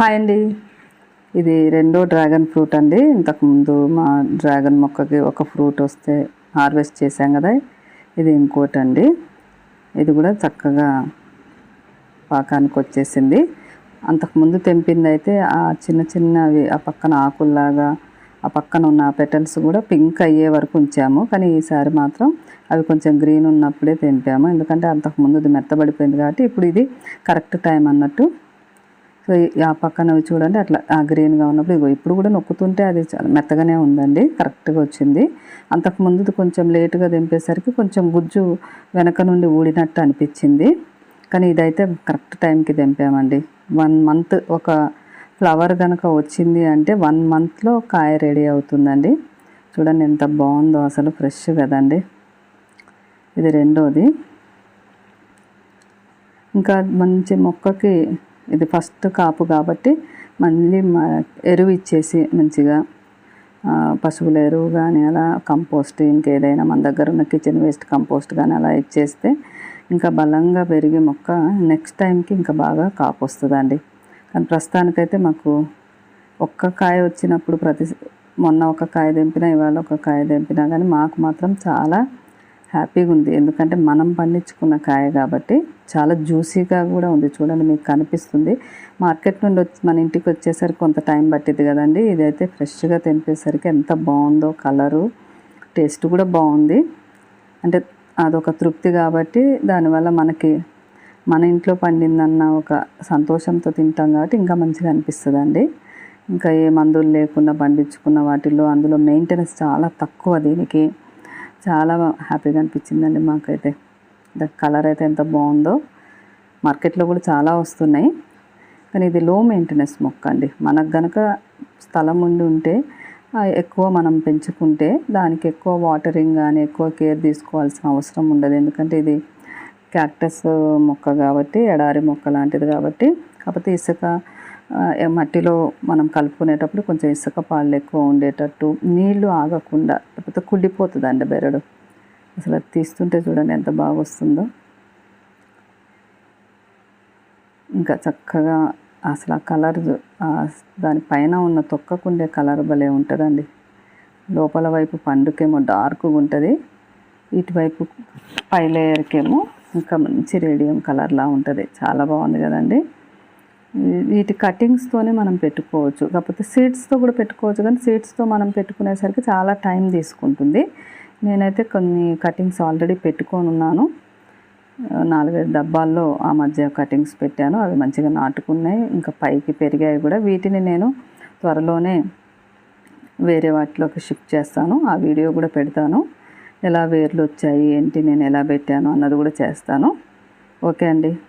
Hi అండి. ఇది రెండో డ్రాగన్ ఫ్రూట్ అండి. ఇంతకుముందు మా డ్రాగన్ మొక్కకి ఒక ఫ్రూట్ వస్తే హార్వెస్ట్ చేశాం కదా. ఇది ఇంకోటి అండి. ఇది కూడా చక్కగా పాకానికి వచ్చేసింది. అంతకుముందు తెంపింది అయితే ఆ చిన్న చిన్నవి ఆ పక్కన ఆకుల్లాగా ఆ పక్కన ఉన్న పెటల్స్ కూడా పింక్ అయ్యే వరకు ఉంచాము. కానీ ఈసారి మాత్రం అవి కొంచెం గ్రీన్ ఉన్నప్పుడే తెంపాము. ఎందుకంటే అంతకుముందు ఇది మెత్తబడిపోయింది కాబట్టి ఇప్పుడు ఇది కరెక్ట్ టైం అన్నట్టు సో ఆ పక్కన చూడండి అట్లా ఆ గ్రీన్గా ఉన్నప్పుడు ఇగో ఇప్పుడు కూడా నొక్కుతుంటే అది చాలా మెత్తగానే ఉందండి కరెక్ట్గా వచ్చింది. అంతకుముందు కొంచెం లేటుగా దింపేసరికి కొంచెం గుజ్జు వెనక నుండి ఊడినట్టు అనిపించింది. కానీ ఇదైతే కరెక్ట్ టైంకి దింపామండి. వన్ మంత్ ఒక ఫ్లవర్ కనుక వచ్చింది అంటే వన్ మంత్లో కాయ రెడీ అవుతుందండి. చూడండి ఎంత బాగుందో అసలు ఫ్రెష్ కదండి. ఇది రెండోది. ఇంకా మంచి మొక్కకి ఇది ఫస్ట్ కాపు కాబట్టి మళ్ళీ ఎరువు ఇచ్చేసి మంచిగా పశువుల ఎరువు కానీ అలా కంపోస్ట్ ఇంకేదైనా మన దగ్గర ఉన్న కిచెన్ వేస్ట్ కంపోస్ట్ కానీ అలా ఇచ్చేస్తే ఇంకా బలంగా పెరిగే మొక్క నెక్స్ట్ టైంకి ఇంకా బాగా కాపు వస్తుందండి. కానీ ప్రస్తుతానికైతే మాకు ఒక్క కాయ వచ్చినప్పుడు ప్రతి మొన్న ఒక కాయ దింపినా ఇవాళ ఒక కాయ దింపినా కానీ మాకు మాత్రం చాలా హ్యాపీగా ఉంది ఎందుకంటే మనం పండించుకున్న కాయ కాబట్టి చాలా జ్యూసీగా కూడా ఉంది. చూడండి మీకు కనిపిస్తుంది. మార్కెట్ నుండి వచ్చి మన ఇంటికి వచ్చేసరికి కొంత టైం పట్టింది కదండి. ఇదైతే ఫ్రెష్గా తెంపేసరికి ఎంత బాగుందో కలరు టేస్ట్ కూడా బాగుంది. అంటే అదొక తృప్తి కాబట్టి దానివల్ల మనకి మన ఇంట్లో పండిందన్న ఒక సంతోషంతో తింటాం కాబట్టి ఇంకా మంచిగా అనిపిస్తుందండి. ఇంకా ఏ మందులు లేకుండా పండించుకున్న వాటిల్లో అందులో మెయింటెనెన్స్ చాలా తక్కువ దీనికి. చాలా హ్యాపీగా అనిపించిందండి మాకైతే. ద కలర్ అయితే ఎంత బాగుందో మార్కెట్లో కూడా చాలా వస్తున్నాయి. కానీ ఇది లో మెయింటెనెన్స్ మొక్క అండి. మనకు గనక స్థలం ఉండి ఉంటే ఎక్కువ మనం పెంచుకుంటే దానికి ఎక్కువ వాటరింగ్ కానీ ఎక్కువ కేర్ తీసుకోవాల్సిన అవసరం ఉండదు. ఎందుకంటే ఇది క్యాక్టస్ మొక్క కాబట్టి ఎడారి మొక్క లాంటిది కాబట్టి. కాకపోతే ఇసుక మట్టిలో మనం కలుపుకునేటప్పుడు కొంచెం ఇసుక పాలు ఎక్కువ ఉండేటట్టు నీళ్ళు ఆగకుండా లేకపోతే కుళ్ళిపోతుందండి బెరడు. అసలు అది తీస్తుంటే చూడండి ఎంత బాగా వస్తుందో. ఇంకా చక్కగా అసలు ఆ కలర్ దానిపైన ఉన్న తొక్కకుండే కలర్ భలే ఉంటుందండి. లోపల వైపు పండుకేమో డార్క్గా ఉంటుంది. ఇటువైపు పై లేయర్కేమో ఇంకా మంచి రేడియం కలర్లా ఉంటుంది. చాలా బాగుంది కదండి. వీటి కటింగ్స్తోనే మనం పెట్టుకోవచ్చు. కాకపోతే సీడ్స్తో కూడా పెట్టుకోవచ్చు. కానీ సీడ్స్తో మనం పెట్టుకునేసరికి చాలా టైం తీసుకుంటుంది. నేనైతే కొన్ని కటింగ్స్ ఆల్రెడీ పెట్టుకొని ఉన్నాను. నాలుగైదు డబ్బాల్లో ఆ మధ్య కటింగ్స్ పెట్టాను. అవి మంచిగా నాటుకున్నాయి. ఇంకా పైకి పెరిగాయి కూడా. వీటిని నేను త్వరలోనే వేరే వాటిలోకి షిఫ్ట్ చేస్తాను. ఆ వీడియో కూడా పెడతాను. ఎలా వేర్లు వచ్చాయి? ఏంటి? నేను ఎలా పెట్టాను? అన్నది కూడా చేస్తాను. ఓకే అండి.